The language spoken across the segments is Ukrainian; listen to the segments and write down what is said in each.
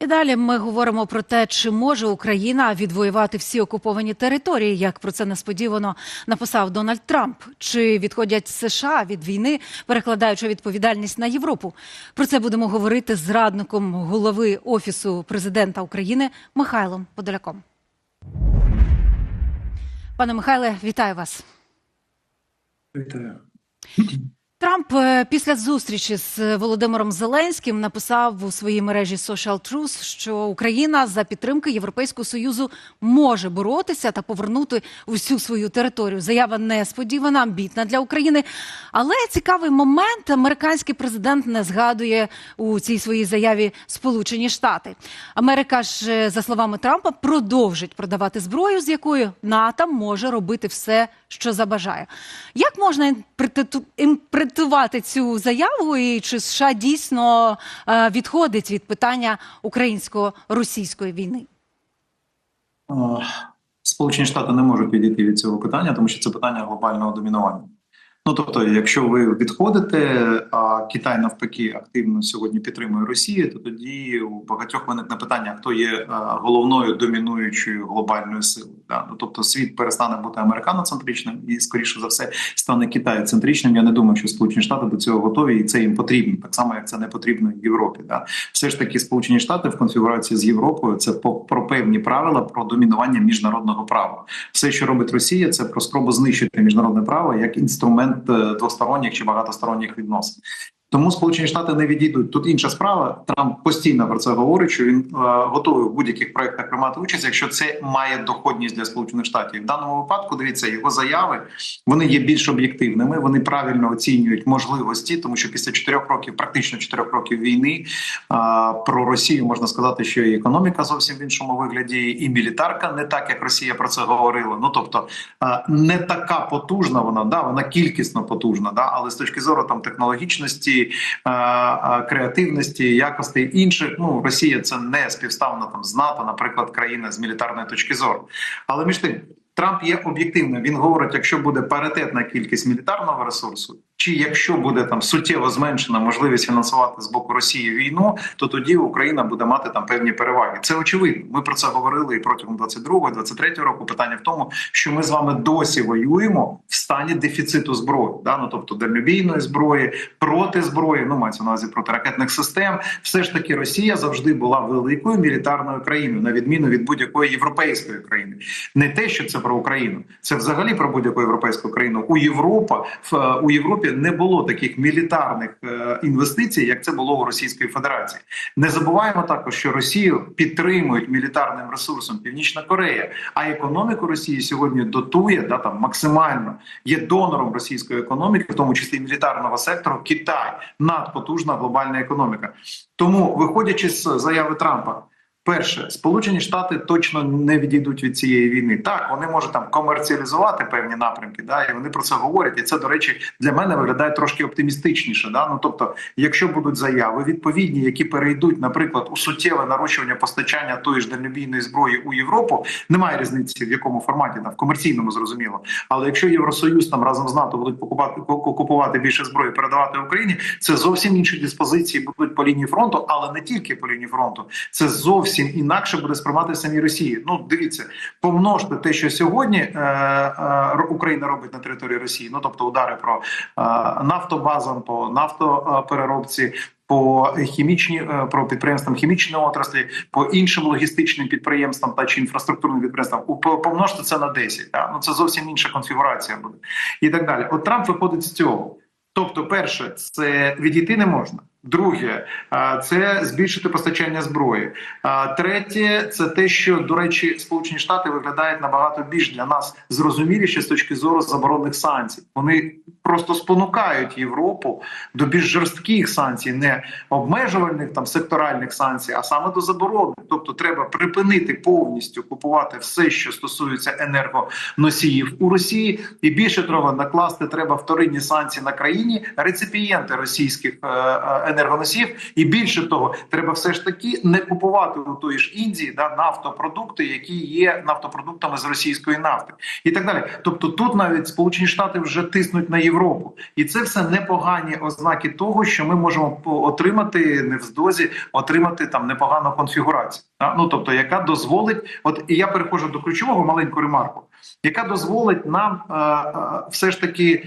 І далі ми говоримо про те, чи може Україна відвоювати всі окуповані території, як про це несподівано написав Дональд Трамп. Чи відходять США від війни, перекладаючи відповідальність на Європу? Про це будемо говорити з радником голови офісу президента України Михайлом Подоляком. Пане Михайле, вітаю вас. Вітаю. Трамп е, після зустрічі з Володимиром Зеленським написав у своїй мережі Social Truth, що Україна за підтримки Європейського союзу може боротися та повернути усю свою територію. Заява несподівана, амбітна для України. Але цікавий момент. Американський президент не згадує у цій своїй заяві Сполучені Штати. Америка ж, е, за словами Трампа, продовжить продавати зброю, з якою НАТО може робити все, що забажає. Як можна інтерпретувати цю заяву, і чи США дійсно е, відходить від питання українсько-російської війни? Сполучені Штати не можуть відійти від цього питання, тому що це питання глобального домінування. Ну тобто, якщо ви відходите, а Китай навпаки активно сьогодні підтримує Росію, то тоді у багатьох виникне питання, хто є головною домінуючою глобальною силою. Да? Ну, тобто, світ перестане бути американоцентричним і, скоріше за все, стане Китаєцентричним. Я не думаю, що Сполучені Штати до цього готові, і це їм потрібно, так само як це не потрібно Європі. Да? Все ж таки, Сполучені Штати в конфігурації з Європою це по про певні правила про домінування міжнародного права. Все, що робить Росія, це про спробу знищити міжнародне право як інструмент е, двосторонніх чи багатосторонніх відносин. Тому Сполучені Штати не відійдуть. Тут інша справа. Трамп постійно про це говорить, що він е, готовий в будь-яких проектах приймати участь, якщо це має доходність для Сполучених Штатів. В даному випадку дивіться його заяви. Вони є більш об'єктивними. Вони правильно оцінюють можливості, тому що після чотирьох років, практично чотирьох років війни, е, про Росію можна сказати, що і економіка зовсім в іншому вигляді, і мілітарка не так, як Росія про це говорила. Ну тобто е, не така потужна вона, да вона кількісно потужна, да, але з точки зору там технологічності, креативності, якостей інших, ну Росія це не співставна там з НАТО, наприклад, країна з мілітарної точки зору. Але між тим. Трамп є об'єктивним. Він говорить, якщо буде паритетна кількість мілітарного ресурсу, чи якщо буде там суттєво зменшена можливість фінансувати з боку Росії війну, то тоді Україна буде мати там певні переваги. Це очевидно. Ми про це говорили і протягом 22-го, 23-го року. Питання в тому, що ми з вами досі воюємо в стані дефіциту зброї, да? ну тобто дальнобійної зброї, проти зброї, ну мається на увазі протиракетних систем. Все ж таки, Росія завжди була великою мілітарною країною, на відміну від будь-якої європейської країни. Не те, що це про Україну, це взагалі про будь-яку європейську країну. У Європа в е, у Європі не було таких мілітарних е, інвестицій, як це було у Російської Федерації. Не забуваємо також, що Росію підтримують мілітарним ресурсом Північна Корея, а економіку Росії сьогодні дотує да там максимально є донором російської економіки, в тому числі мілітарного сектору. Китай надпотужна глобальна економіка. Тому, виходячи з заяви Трампа. Перше, Сполучені Штати точно не відійдуть від цієї війни. Так, вони можуть там комерціалізувати певні напрямки, да, і вони про це говорять. І це, до речі, для мене виглядає трошки оптимістичніше. Да? Ну тобто, якщо будуть заяви відповідні, які перейдуть, наприклад, у суттєве нарощування постачання тої ж дальнобійної зброї у Європу, немає різниці в якому форматі, там в комерційному зрозуміло. Але якщо Євросоюз там разом з НАТО будуть покупати купувати більше зброї, передавати Україні, це зовсім інші диспозиції будуть по лінії фронту, але не тільки по лінії фронту. Це зовсім інакше буде сприймати самі Росії. Ну дивіться, помножте те, що сьогодні е, е, Україна робить на території Росії. Ну тобто удари про е, нафтобазам, по нафтопереробці. По хімічні е, про підприємствам хімічної отраслі, по іншим логістичним підприємствам та чи інфраструктурним підприємствам помножте це на 10. Да? Ну це зовсім інша конфігурація буде і так далі. От Трамп виходить з цього. Тобто, перше, це відійти не можна. Друге, це збільшити постачання зброї. Третє, це те, що до речі, Сполучені Штати виглядають набагато більш для нас зрозуміліше з точки зору заборонних санкцій. Вони просто спонукають Європу до більш жорстких санкцій, не обмежувальних там секторальних санкцій, а саме до заборони. Тобто, треба припинити повністю купувати все, що стосується енергоносіїв у Росії, і більше того, накласти треба вторинні санкції на країні реципієнти російських е, е, енергоносіїв. І більше того, треба все ж таки не купувати у тої ж Індії да, нафтопродукти, які є нафтопродуктами з російської нафти, і так далі. Тобто, тут навіть Сполучені Штати вже тиснуть на Європу, і це все непогані ознаки того, що ми можемо отримати невздовзі, отримати там непогану конфігурацію. Да? Ну тобто, яка дозволить, от і я переходжу до ключового маленьку ремарку, яка дозволить нам е, е, все ж таки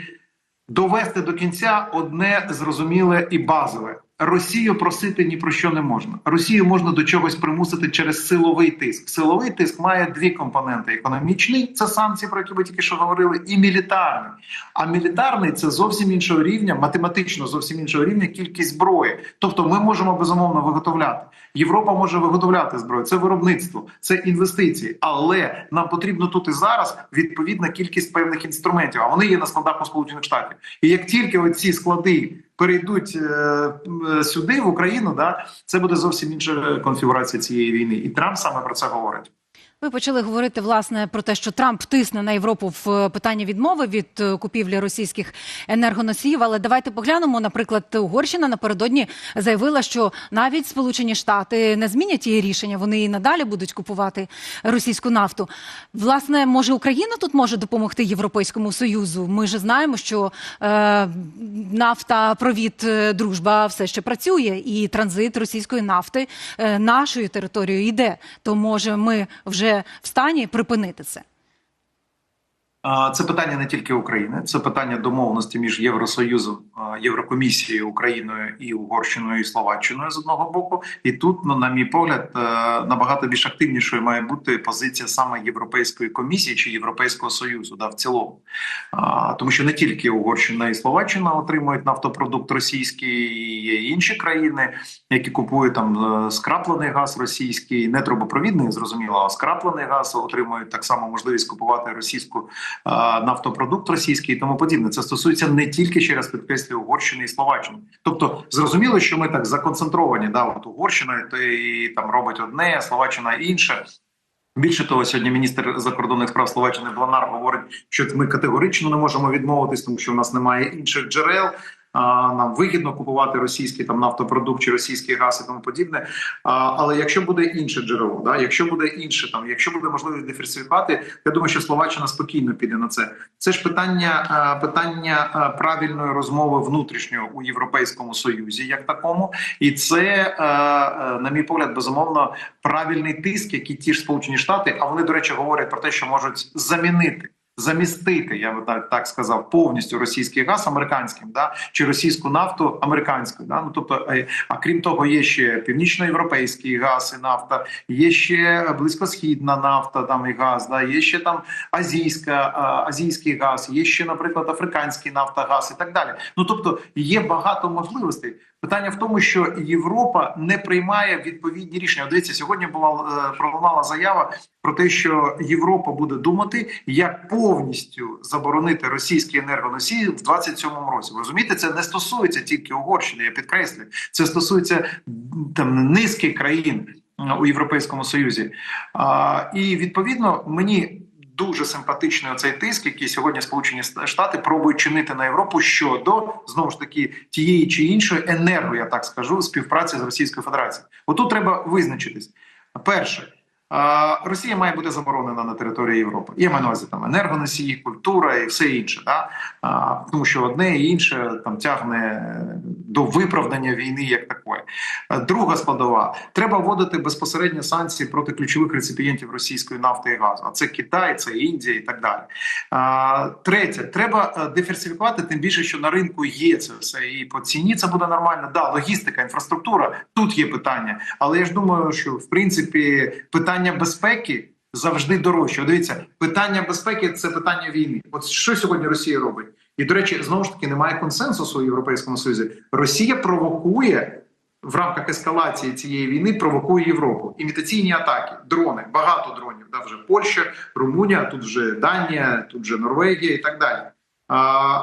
довести до кінця одне зрозуміле і базове. Росію просити ні про що не можна. Росію можна до чогось примусити через силовий тиск. Силовий тиск має дві компоненти: економічний це санкції, про які ви тільки що говорили, і мілітарний. А мілітарний це зовсім іншого рівня, математично зовсім іншого рівня кількість зброї. Тобто, ми можемо безумовно виготовляти. Європа може виготовляти зброю. Це виробництво, це інвестиції. Але нам потрібно тут і зараз відповідна кількість певних інструментів. А вони є на складах у Сполучених Штатів. І як тільки оці склади перейдуть е, е, сюди, в Україну, да це буде зовсім інша конфігурація цієї війни. І Трамп саме про це говорить. Ви почали говорити власне про те, що Трамп тисне на Європу в е, питанні відмови від е, купівлі російських енергоносіїв. Але давайте поглянемо. Наприклад, Угорщина напередодні заявила, що навіть Сполучені Штати не змінять її рішення. Вони і надалі будуть купувати російську нафту. Власне, може Україна тут може допомогти Європейському союзу. Ми ж знаємо, що е, нафтопровід е, дружба все ще працює, і транзит російської нафти е, нашою територією йде. То може ми вже в стані припинити це. Це питання не тільки України, це питання домовленості між Євросоюзом, Єврокомісією, Україною і Угорщиною і Словаччиною з одного боку. І тут, ну на мій погляд, е, набагато більш активнішою має бути позиція саме Європейської комісії чи Європейського союзу, да, в цілому, тому що не тільки Угорщина і Словаччина отримують нафтопродукт російський, є інші країни, які купують там е, скраплений газ російський, не трубопровідний, зрозуміло, а скраплений газ отримують так само можливість купувати російську нафтопродукт російський і тому подібне. Це стосується не тільки ще раз підкреслюю Угорщини і Словаччини. Тобто, зрозуміло, що ми так законцентровані. Да, от Угорщина то і там робить одне, Словаччина інше. Більше того, сьогодні міністр закордонних справ Словаччини Бланар говорить, що ми категорично не можемо відмовитись, тому що в нас немає інших джерел. Нам вигідно купувати російський там нафтопродукт чи російський газ і тому подібне. Але якщо буде інше джерело, да, якщо буде інше, там якщо буде можливість диверсифікувати, я думаю, що Словаччина спокійно піде на це. Це ж питання питання правильної розмови внутрішнього у Європейському Союзі, як такому, і це а, на мій погляд, безумовно правильний тиск, який ті ж сполучені штати, а вони до речі говорять про те, що можуть замінити. Замістити, я би так, так сказав, повністю російський газ американським, да чи російську нафту американською. Да? Ну тобто, е, а крім того, є ще північноєвропейський газ і нафта, є ще близькосхідна нафта, там і газ, да є ще там азійська, азійський газ, є ще, наприклад, африканський нафтогаз і так далі. Ну тобто є багато можливостей. Питання в тому, що Європа не приймає відповідні рішення. Дивіться, сьогодні була е, пролунала заява про те, що Європа буде думати, як повністю заборонити російські енергоносії в 27-му році. Розумієте, це не стосується тільки Угорщини. Я підкреслюю, це стосується там низки країн е, у Європейському Союзі. А, і відповідно мені. Дуже симпатичний оцей тиск, який сьогодні Сполучені Штати пробують чинити на Європу щодо знову ж таки тієї чи іншої енерго, я так скажу, співпраці з Російською Федерацією. Отут треба визначитись. Перше, Росія має бути заборонена на території Європи. Є увазі там енергоносії, культура і все інше. Да? Тому що одне і інше там тягне до виправдання війни як такої. Друга складова треба вводити безпосередньо санкції проти ключових реципієнтів російської нафти і газу. А це Китай, це Індія і так далі. Третє, треба е, диверсифікувати, тим більше, що на ринку є це все. І по ціні це буде нормально. Да, логістика, інфраструктура тут є питання. Але я ж думаю, що в принципі питання безпеки. Завжди дорожче. Дивіться, питання безпеки це питання війни. От що сьогодні Росія робить? І до речі, знову ж таки немає консенсусу у Європейському Союзі. Росія провокує в рамках ескалації цієї війни, провокує Європу. Імітаційні атаки, дрони, багато дронів. Да, вже Польща, Румунія, тут вже Данія, тут вже Норвегія і так далі.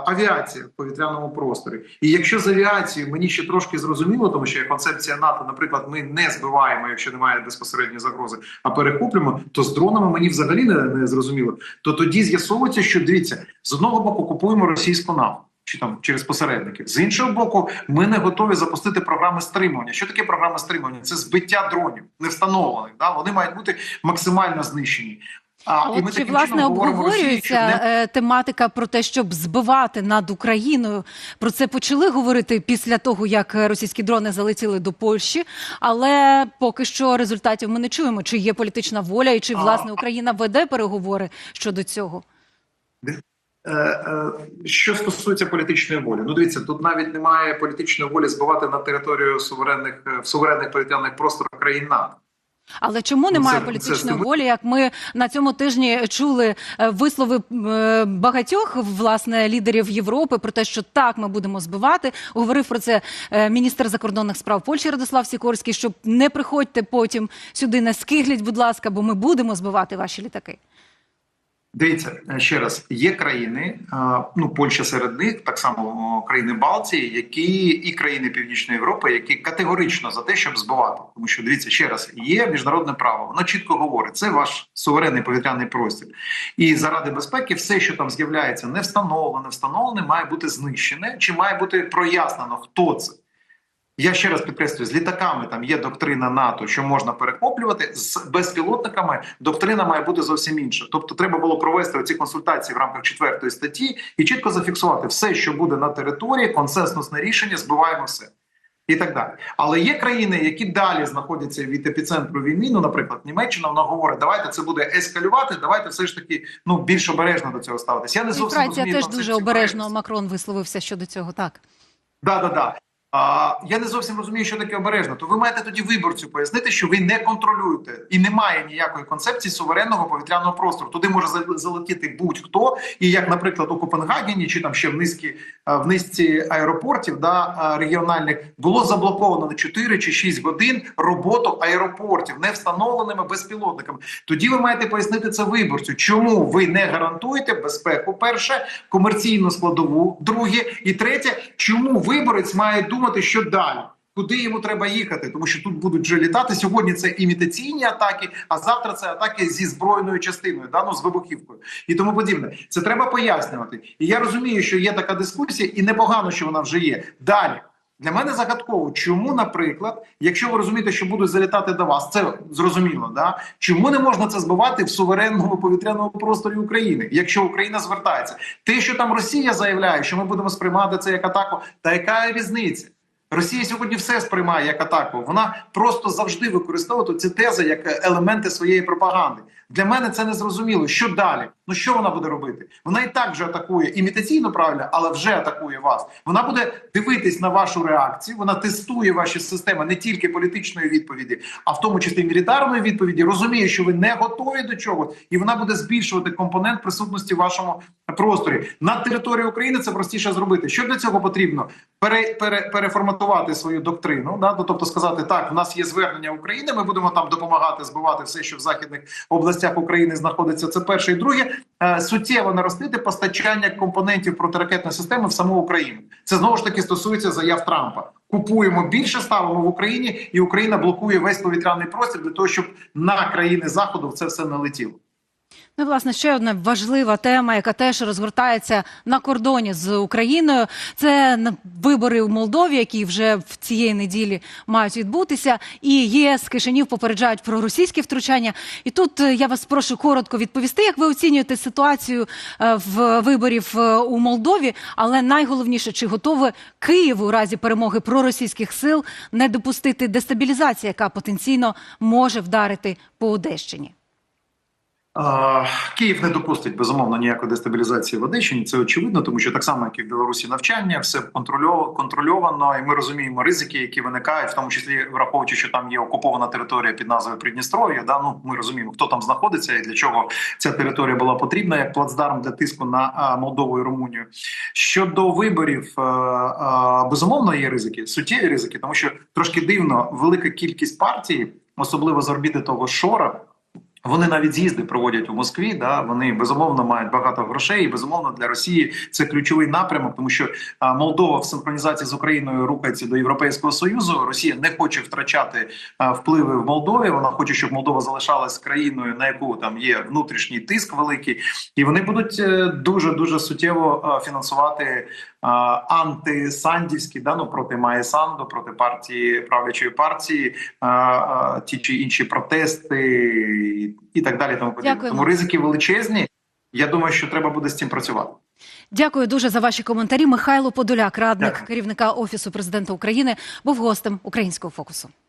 Авіація в повітряному просторі. І якщо з авіацією мені ще трошки зрозуміло, тому що концепція НАТО, наприклад, ми не збиваємо, якщо немає безпосередньої загрози, а перехоплюємо, то з дронами мені взагалі не, не зрозуміло. То тоді з'ясовується, що дивіться, з одного боку купуємо російську нафту. чи там через посередників. З іншого боку, ми не готові запустити програми стримування. Що таке програма стримування? Це збиття дронів не встановлених. Да? Вони мають бути максимально знищені. А, А і ми от чи власне обговорюється не е, тематика про те, щоб збивати над Україною? Про це почали говорити після того, як російські дрони залетіли до Польщі, але поки що результатів ми не чуємо. Чи є політична воля, і чи власне Україна веде переговори щодо цього? Е, е, Що стосується політичної волі, ну дивіться, тут навіть немає політичної волі збивати на територію суверенних в суверенних повітряних просторах країн НАТО. Але чому Ну, немає це- політичної це- волі? Як ми на цьому тижні чули е, вислови е, багатьох власне лідерів Європи про те, що так ми будемо збивати. Говорив про це е, міністр закордонних справ Польщі Радослав Сікорський. Щоб не приходьте потім сюди, не скигліть, будь ласка, бо ми будемо збивати ваші літаки. Дивіться ще раз, є країни, ну Польща серед них, так само країни Балтії, які і країни Північної Європи, які категорично за те, щоб збивати. Тому що дивіться ще раз, є міжнародне право, воно чітко говорить, це ваш суверенний повітряний простір. І заради безпеки, все, що там з'являється, не встановлене, встановлене, має бути знищене, чи має бути прояснено, хто це. Я ще раз підкреслюю, з літаками там є доктрина НАТО, що можна перехоплювати з безпілотниками. Доктрина має бути зовсім інша. Тобто, треба було провести ці консультації в рамках четвертої статті і чітко зафіксувати все, що буде на території, консенсусне рішення, збиваємо все. І так далі, але є країни, які далі знаходяться від епіцентру війни. Ну, наприклад, Німеччина вона говорить, давайте це буде ескалювати. Давайте все ж таки ну більш обережно до цього ставитися. Я не зовсім Франція розумію теж дуже обережно. Макрон висловився щодо цього. Так Да, да, да. А, я не зовсім розумію, що таке обережно. То ви маєте тоді виборцю пояснити, що ви не контролюєте і немає ніякої концепції суверенного повітряного простору. Туди може залетіти будь-хто, і як, наприклад, у Копенгагені чи там ще в низці в низці аеропортів, да регіональних було заблоковано на 4 чи 6 годин роботу аеропортів не встановленими безпілотниками. Тоді ви маєте пояснити це виборцю, чому ви не гарантуєте безпеку. Перше, комерційну складову, друге і третє, чому виборець має думати, що далі. Куди йому треба їхати, тому що тут будуть вже літати. Сьогодні це імітаційні атаки, а завтра це атаки зі збройною частиною, да, ну, з вибухівкою і тому подібне. Це треба пояснювати. І я розумію, що є така дискусія, і непогано, що вона вже є. Далі для мене загадково, чому, наприклад, якщо ви розумієте, що будуть залітати до вас, це зрозуміло, да чому не можна це збивати в суверенному повітряному просторі України, якщо Україна звертається, те, що там Росія заявляє, що ми будемо сприймати це як атаку, та яка різниця? Росія сьогодні все сприймає як атаку. Вона просто завжди використовує ці тези як елементи своєї пропаганди. Для мене це не зрозуміло. Що далі? Ну що вона буде робити? Вона і так вже атакує імітаційно правильно, але вже атакує вас. Вона буде дивитись на вашу реакцію. Вона тестує ваші системи не тільки політичної відповіді, а в тому числі мілітарної відповіді. Розуміє, що ви не готові до чогось, і вона буде збільшувати компонент присутності в вашому просторі на території України. Це простіше зробити. Що для цього потрібно? Пере, пере, переформатувати свою доктрину, да? Ну, тобто сказати, так, в нас є звернення України, ми будемо там допомагати збивати все, що в західних областях України знаходиться. Це перше і друге е, суттєво наростити постачання компонентів протиракетної системи в саму Україну. Це знову ж таки стосується заяв Трампа. Купуємо більше, ставимо в Україні, і Україна блокує весь повітряний простір для того, щоб на країни заходу це все не летіло. Ну, власне, ще одна важлива тема, яка теж розгортається на кордоні з Україною. Це вибори у Молдові, які вже в цієї неділі мають відбутися. І ЄС Кишинів попереджають про російське втручання. І тут е, я вас прошу коротко відповісти, як ви оцінюєте ситуацію е, в виборів е, у Молдові. Але найголовніше, чи готове Київ у разі перемоги проросійських сил не допустити дестабілізації, яка потенційно може вдарити по Одещині? Київ не допустить безумовно ніякої дестабілізації в Одещині. Це очевидно, тому що так само, як і в Білорусі, навчання все контрольовано, і ми розуміємо ризики, які виникають, в тому числі враховуючи, що там є окупована територія під назвою Придністров'я. Да, ну ми розуміємо, хто там знаходиться і для чого ця територія була потрібна як плацдарм для тиску на Молдову і Румунію. Щодо виборів, е, е, безумовно є ризики, суттєві ризики, тому що трошки дивно велика кількість партій, особливо з орбіти того Шора. Вони навіть з'їзди проводять у Москві. Да вони безумовно мають багато грошей. І безумовно для Росії це ключовий напрямок, тому що а, Молдова в синхронізації з Україною рухається до Європейського союзу. Росія не хоче втрачати а, впливи в Молдові. Вона хоче, щоб Молдова залишалась країною, на яку там є внутрішній тиск великий, і вони будуть дуже дуже суттєво фінансувати антисандівські, да, ну проти Має Санду, проти партії правлячої партії, ті чи інші протести і, так далі. Тому. Тому ризики величезні. Я думаю, що треба буде з цим працювати. Дякую дуже за ваші коментарі. Михайло Подоляк, радник Дякую. керівника офісу президента України, був гостем українського фокусу.